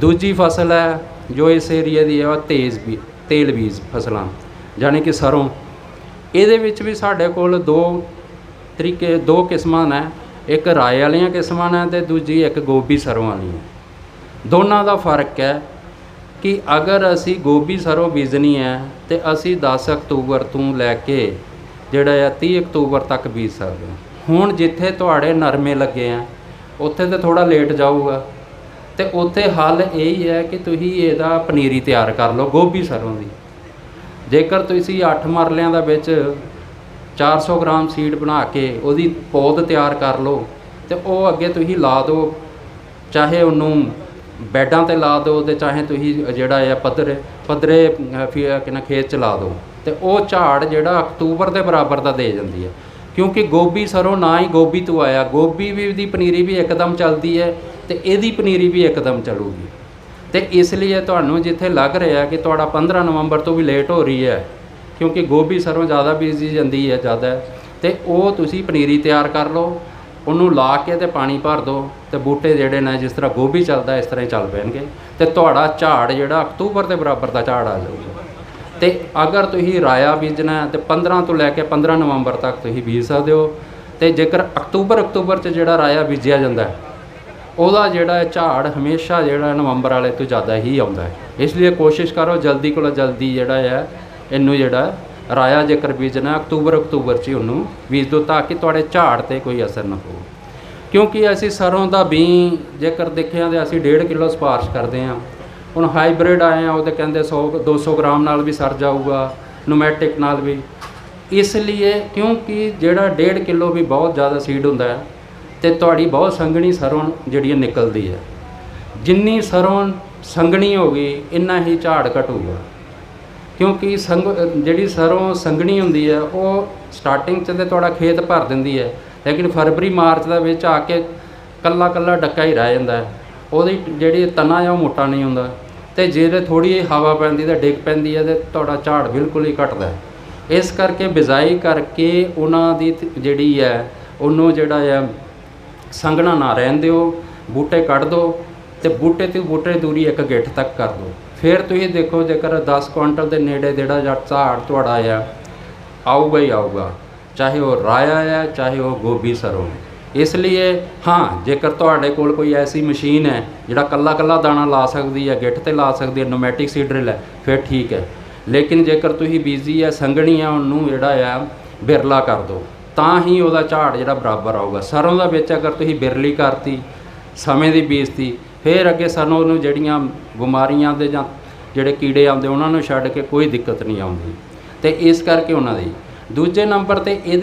ਦੂਜੀ ਫਸਲ ਹੈ ਜੋ ਇਸ ਏਰੀਆ ਦੀ ਹੈ, ਉਹ ਤੇਜ਼ ਵੀ ਤੇਲ ਬੀਜ ਫਸਲਾਂ ਯਾਨੀ ਕਿ ਸਰੋਂ। ਇਹਦੇ ਵਿੱਚ ਵੀ ਸਾਡੇ ਕੋਲ ਦੋ ਤਰੀਕੇ, ਦੋ ਕਿਸਮਾਂ ਨੇ। ਇੱਕ ਰਾਏ ਵਾਲੀਆਂ ਕਿਸਮਾਂ ਨੇ ਤੇ ਦੂਜੀ ਇੱਕ ਗੋਭੀ ਸਰੋਂ ਵਾਲੀਆਂ ਦੋਨਾਂ ਦਾ ਫ਼ਰਕ ਹੈ ਕਿ ਅਗਰ ਅਸੀਂ ਗੋਭੀ ਸਰੋਂ ਬੀਜਣੀ ਹੈ ਤੇ ਅਸੀਂ 10 ਅਕਤੂਬਰ ਤੋਂ ਲੈ ਕੇ ਜਿਹੜਾ ਆ 30 ਅਕਤੂਬਰ ਤੱਕ ਬੀਜ ਸਕਦੇ ਹਾਂ। ਹੁਣ ਜਿੱਥੇ ਤੁਹਾਡੇ ਨਰਮੇ ਲੱਗੇ ਆ, ਉੱਥੇ ਤੇ ਥੋੜਾ ਲੇਟ ਜਾਊਗਾ। ਤੇ ਉੱਥੇ ਹੱਲ ਇਹ ਹੀ ਹੈ ਕਿ ਤੁਸੀਂ ਇਹਦਾ ਪਨੀਰੀ ਤਿਆਰ ਕਰ ਲਓ, ਗੋਭੀ ਸਰੋਂ ਦੀ। ਜੇਕਰ ਤੁਸੀਂ 8 ਮਰਲਿਆਂ ਦਾ ਵਿੱਚ 400 ਗ੍ਰਾਮ ਸੀਡ ਬਣਾ ਕੇ ਉਹਦੀ ਪੌਦ ਤਿਆਰ ਕਰ ਲਓ, ਤੇ ਉਹ ਅੱਗੇ ਤੁਸੀਂ ਲਾ ਦਿਓ, ਚਾਹੇ ਉਹਨੂੰ ਬੈਡਾਂ ਤੇ ਲਾ ਦਿਓ ਤੇ ਚਾਹੇ ਤੁਸੀਂ ਜਿਹੜਾ ਆ ਪੱਧਰੇ ਪੱਧਰੇ ਫੀ- ਕਿਨਾ ਖੇਤ ਚ ਲਾ ਦਿਓ। ਤੇ ਉਹ ਝਾੜ ਜਿਹੜਾ ਅਕਤੂਬਰ ਦੇ ਬਰਾਬਰ ਦਾ ਦੇ ਜਾਂਦੀ ਹੈ। ਕਿਉਂਕਿ ਗੋਭੀ ਸਰੋਂ ਨਾ ਹੀ ਗੋਭੀ ਤੋਂ ਆਇਆ। ਗੋਭੀ ਵੀ ਦੀ ਪਨੀਰੀ ਵੀ ਇੱਕਦਮ ਚੱਲਦੀ ਹੈ ਤੇ ਇਹਦੀ ਪਨੀਰੀ ਵੀ ਇੱਕਦਮ ਚੱਲੂਗੀ। ਤੇ ਇਸ ਲਈ ਤੁਹਾਨੂੰ ਜਿੱਥੇ ਲੱਗ ਰਿਹਾ ਕਿ ਤੁਹਾਡਾ 15 ਨਵੰਬਰ ਤੋਂ ਵੀ ਲੇਟ ਹੋ ਰਹੀ ਹੈ, ਕਿਉਂਕਿ ਗੋਭੀ ਸਰੋਂ ਜ਼ਿਆਦਾ ਬੀਜੀ ਜਾਂਦੀ ਹੈ ਜ਼ਿਆਦਾ। ਤੇ ਉਹ ਤੁਸੀਂ ਪਨੀਰੀ ਤਿਆਰ ਕਰ ਲਓ, ਉਹਨੂੰ ਲਾ ਕੇ ਤੇ ਪਾਣੀ ਭਰ ਦਿਓ ਤੇ ਬੂਟੇ ਜਿਹੜੇ ਨੇ ਜਿਸ ਤਰ੍ਹਾਂ ਗੋਭੀ ਚੱਲਦਾ, ਇਸ ਤਰ੍ਹਾਂ ਹੀ ਚੱਲ ਪੈਣਗੇ। ਤੇ ਤੁਹਾਡਾ ਝਾੜ ਜਿਹੜਾ ਅਕਤੂਬਰ ਦੇ ਬਰਾਬਰ ਦਾ ਝਾੜ ਆ ਜਾਊਗਾ। ਤੇ ਅਗਰ ਤੁਸੀਂ ਰਾਇਆ ਬੀਜਣਾ ਹੈ ਤੇ 15 ਤੋਂ ਲੈ ਕੇ 15 ਨਵੰਬਰ ਤੱਕ ਤੁਸੀਂ ਬੀਜ ਸਕਦੇ ਹੋ। ਤੇ ਜੇਕਰ ਅਕਤੂਬਰ ਅਕਤੂਬਰ ਚ ਜਿਹੜਾ ਰਾਇਆ ਬੀਜਿਆ ਜਾਂਦਾ ਹੈ, ਉਹਦਾ ਜਿਹੜਾ ਝਾੜ ਹਮੇਸ਼ਾ ਜਿਹੜਾ ਨਵੰਬਰ ਵਾਲੇ ਤੋਂ ਜ਼ਿਆਦਾ ਹੀ ਆਉਂਦਾ ਹੈ। ਇਸ ਲਈ ਕੋਸ਼ਿਸ਼ ਕਰੋ ਜਲਦੀ ਕੋਲੋਂ ਜਲਦੀ ਜਿਹੜਾ ਹੈ, ਇਹਨੂੰ ਜਿਹੜਾ ਰਾਇਆ ਜੇਕਰ ਬੀਜਣਾ ਅਕਤੂਬਰ ਅਕਤੂਬਰ 'ਚ ਹੀ ਉਹਨੂੰ ਬੀਜ ਦਿਓ ਤਾਂ ਕਿ ਤੁਹਾਡੇ ਝਾੜ ਤੇ ਕੋਈ ਅਸਰ ਨਾ ਹੋਵੇ ਕਿਉਂਕਿ ਅਸੀਂ ਸਰੋਂ ਦਾ ਬੀ ਜੇਕਰ ਦੇਖਿਆ ਤੇ ਅਸੀਂ 1.5 ਕਿਲੋ ਸਪਾਰਸ਼ ਕਰਦੇ ਹਾਂ ਹੁਣ ਹਾਈਬ੍ਰਿਡ ਆਏ ਆ ਉਹਦੇ ਕਹਿੰਦੇ 100 200 ਗ੍ਰਾਮ ਨਾਲ ਵੀ ਸਰ ਜਾਊਗਾ, ਨੂਮੈਟਿਕ ਨਾਲ ਵੀ। ਇਸ ਲਈ ਕਿਉਂਕਿ ਜਿਹੜਾ 1.5 ਕਿਲੋ ਵੀ ਬਹੁਤ ਜ਼ਿਆਦਾ ਸੀਡ ਹੁੰਦਾ ਹੈ, ਤੇ ਤੁਹਾਡੀ ਬਹੁਤ ਸੰਘਣੀ ਸਰੋਂ ਜਿਹੜੀ ਹੈ ਨਿਕਲਦੀ ਹੈ। ਜਿੰਨੀ ਸਰੋਂ ਸੰਘਣੀ ਹੋਗੀ ਇੰਨਾ ਹੀ ਝਾੜ ਘਟੂਗਾ। ਕਿਉਂਕਿ ਸੰਗ ਜਿਹੜੀ ਸਰੋਂ ਸੰਘਣੀ ਹੁੰਦੀ ਹੈ, ਉਹ ਸਟਾਰਟਿੰਗ 'ਚ ਤੇ ਤੁਹਾਡਾ ਖੇਤ ਭਰ ਦਿੰਦੀ ਹੈ, ਲੇਕਿਨ ਫਰਵਰੀ, ਮਾਰਚ ਦਾ ਵਿੱਚ ਆ ਕੇ ਕੱਲਾ ਕੱਲਾ ਡੱਕਾ ਹੀ ਰਹਿ ਜਾਂਦਾ ਹੈ। ਉਹਦੀ ਜਿਹੜੀ ਤਣਾ ਆ, ਉਹ ਮੋਟਾ ਨਹੀਂ ਹੁੰਦਾ। ਤੇ ਜੇ ਥੋੜੀ ਹਵਾ ਪੈਂਦੀ ਤਾਂ ਡਿੱਗ ਪੈਂਦੀ ਹੈ ਤੇ ਤੁਹਾਡਾ ਝਾੜ ਬਿਲਕੁਲ ਹੀ ਘਟਦਾ ਹੈ। ਇਸ ਕਰਕੇ ਬਿਜਾਈ ਕਰਕੇ ਉਹਨਾਂ ਦੀ ਜਿਹੜੀ ਹੈ, ਉਹਨੂੰ ਜਿਹੜਾ ਹੈ, ਸੰਘਣਾ ਨਾ ਰਹਿਣ ਦਿਓ, ਬੂਟੇ ਕੱਢ ਦਿਓ ਤੇ ਬੂਟੇ ਤੇ ਬੂਟੇ ਦੂਰੀ ਇੱਕ ਗਿੱਠ ਤੱਕ ਕਰ ਦਿਓ। ਫਿਰ ਤੁਸੀਂ ਦੇਖੋ ਜੇਕਰ 10 ਕੁਇੰਟਲ ਦੇ ਨੇੜੇ ਜਿਹੜਾ ਜਾਂ ਝਾੜ ਤੁਹਾਡਾ ਆ ਆਊਗਾ ਹੀ ਆਊਗਾ, ਚਾਹੇ ਉਹ ਰਾਇਆ ਹੈ, ਚਾਹੇ ਉਹ ਗੋਭੀ ਸਰੋਂ ਇਸ ਲਈ ਹਾਂ, ਜੇਕਰ ਤੁਹਾਡੇ ਕੋਲ ਕੋਈ ਐਸੀ ਮਸ਼ੀਨ ਹੈ, ਜਿਹੜਾ ਕੱਲਾ ਕੱਲਾ ਦਾਣਾ ਲਾ ਸਕਦੀ ਹੈ, ਗਿੱਠ ਤੇ ਲਾ ਸਕਦੀ ਹੈ ਨੋਮੈਟਿਕ ਸੀਡਰਿਲ ਹੈ, ਫਿਰ ਠੀਕ ਹੈ। ਲੇਕਿਨ ਜੇਕਰ ਤੁਸੀਂ ਬੀਜੀ ਹੈ, ਸੰਘਣੀ ਆ ਉਹਨੂੰ ਜਿਹੜਾ ਆ, ਬਿਰਲਾ ਕਰ ਦਿਓ। ਤਾਂ ਹੀ ਉਹਦਾ ਝਾੜ ਜਿਹੜਾ ਬਰਾਬਰ ਆਊਗਾ। ਸਰੋਂ ਦਾ ਵਿੱਚ ਅਗਰ ਤੁਸੀਂ ਬਿਰਲੀ ਕਰਤੀ, ਸਮੇਂ ਦੀ ਬੀਜਤੀ, ਫਿਰ ਅੱਗੇ ਸਾਨੂੰ ਨੂੰ ਜਿਹੜੀਆਂ ਬਿਮਾਰੀਆਂ ਦੇ ਜਾਂ ਜਿਹੜੇ ਕੀੜੇ ਆਉਂਦੇ, ਉਹਨਾਂ ਨੂੰ ਛੱਡ ਕੇ ਕੋਈ ਦਿੱਕਤ ਨਹੀਂ ਆਉਂਦੀ। ਤੇ ਇਸ ਕਰਕੇ ਉਹਨਾਂ ਦੀ। ਦੂਜੇ ਨੰਬਰ ਤੇ ਇਹਦੇ